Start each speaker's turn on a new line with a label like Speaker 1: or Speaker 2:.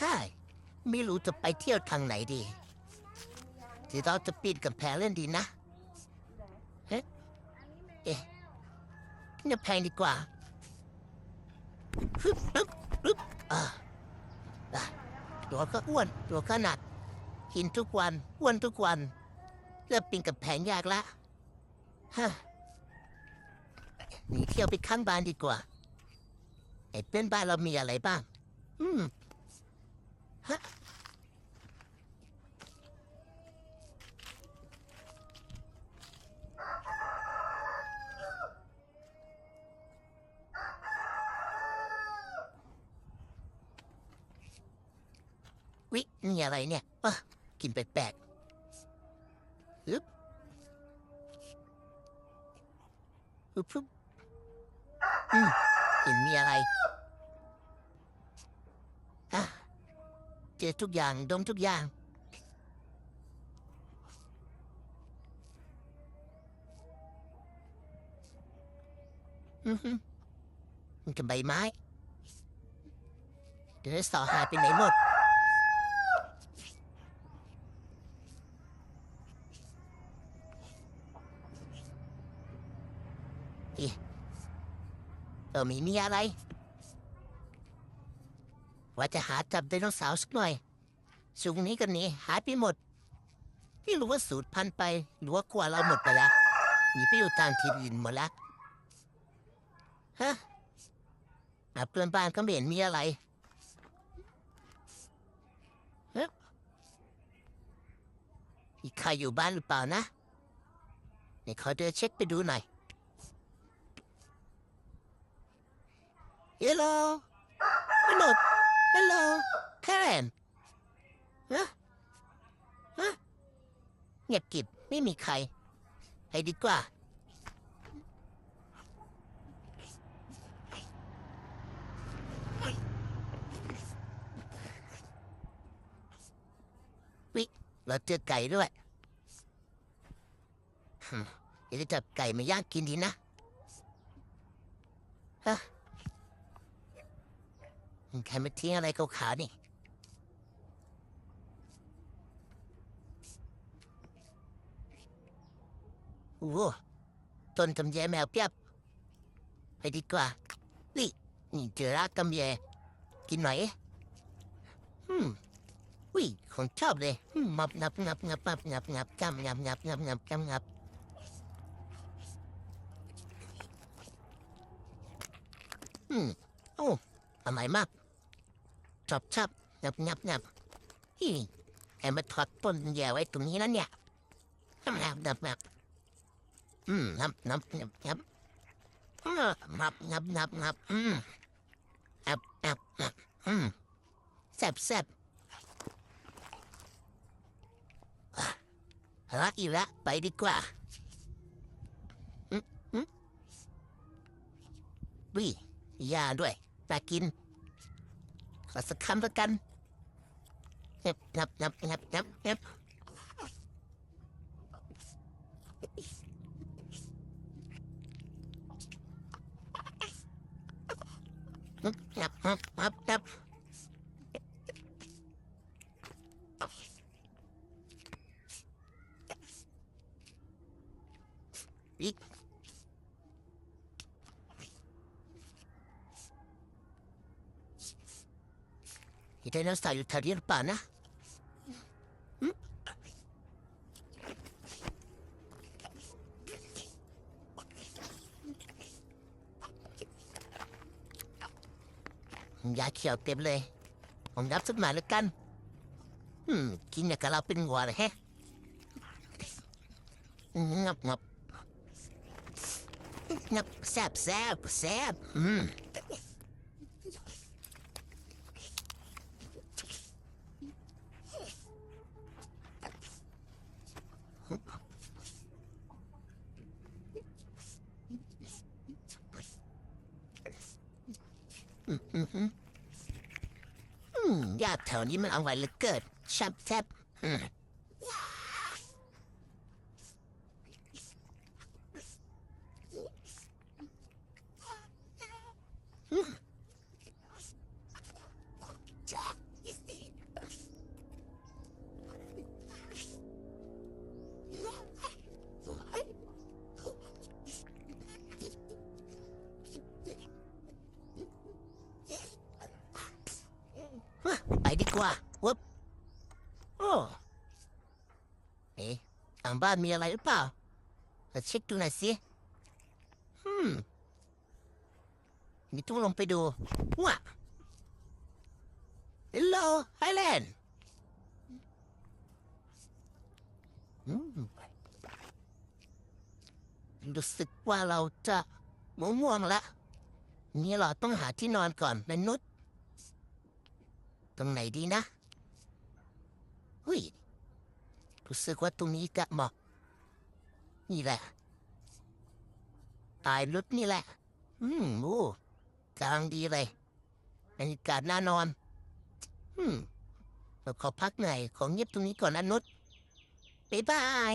Speaker 1: ฮ่าไม่รู้จะไปเที่ยวทางไหนดีที่เราจะปีนกับแพงเล่นดีนะเฮ้เอ๊ะเนี่ยแพงดีกว่าฮึบฮึบฮึบอ่าอะตัวก็อ้วนตัวก็หนักกินทุกวันอ้วนทุกวันเริ่มปีนกับแพงยากละฮะหนีเที่ยวไปข้างบ้านดีกว่าไอ้เพื่อนบ้านเรามีอะไรบ้าง อืม วินี่อะไรเนี่ยอะกลินแปลกๆฮึบฮึบฮึบอืมเห็นมีอะไรอะเจอทุกอย่างดมทุกอย่าง อือฮึมันกับใบไม้เดี๋ยวสอหายไปไหนหมดอีเออมีมีอะไร ว่าจะหาจับไดโนเสาร์สักหน่อยสุงนี้กันนี้หายไปหมดไม่รู้ว่าสูตรพันไป หรือว่ากลัวเราหมดไปแล้วหนีไปอยู่ทางทิศอื่นหมดแล้วฮะอะเพื่อนบ้านก็ไม่เห็นมีอะไรฮะมีใครอยู่บ้านหรือเปล่านะไหนขอเดินเช็คไปดูหน่อย Hello. Hello. Hello. Karen. ฮะฮะเงียบกริบไม่มีใคร ให้ดีกว่า วิ เราเจอไก่ด้วยฮึเดี๋ยวจะจับไก่มาย่างกินดีนะฮะ ใครมาทิ้งอะไรขาวๆนี่ โอ้โหต้นตำแยแมวเปียบ ไปดีกว่า นี่ นี่เจอรากตำแย กินหน่อยอืมวิ่งของชอบเลยอืมงับงับงับงับงับงับงับจำงับงับงับงับจำงับอืมโอ้อร่อยมาก ชอบชอบงับงับงับฮีแอบมาถอดต้นแย่ไว้ตรงนี้แล้วเนี่ยงับงับงับงับอืมงับงับงับงับงับงับงับงับอืมงับงับงับอืมแซ่บแซ่บอะรักอีกแล้วไปดีกว่าอืมอืมวิยาด้วยน่ากิน ขอสักคำแล้วกันงับงับงับงับงับงับงับงับงับงับงับอีก มีไดโนเสาร์อยู่แถวนี้หรือเปล่านะหึยาเขียวเต็มเลย ผมรับสักหน่อยแล้วกัน อืม กินอย่างกับเราเป็นงัวเลยแฮะงับงับงับแซบแซบแซบอืม ญาติแถวนี้มันอร่อยเหลือเกิชับแซบ ไปดีกว่าวุบโอ้เอ๊ะทางบ้านมีอะไรหรือเปล่าเราเช็คดูหน่อยสิอืมนี่ต้องลงไปดูว้า Hello Highland อืมรู้สึกว่าเราจะม่วงๆละนี่เราต้องหาที่นอนก่อนนะนุช ตรงไหนดีนะเฮ้ยรู้สึกว่าตรงนี้จะเหมาะ นี่แหละตายรุดนี่แหละ อืมโอ้กลางดีเลยบรรยากาศน่านอน อืมเราขอพักหน่อยขอเงียบตรงนี้ก่อนนะนุชบ๊ายบาย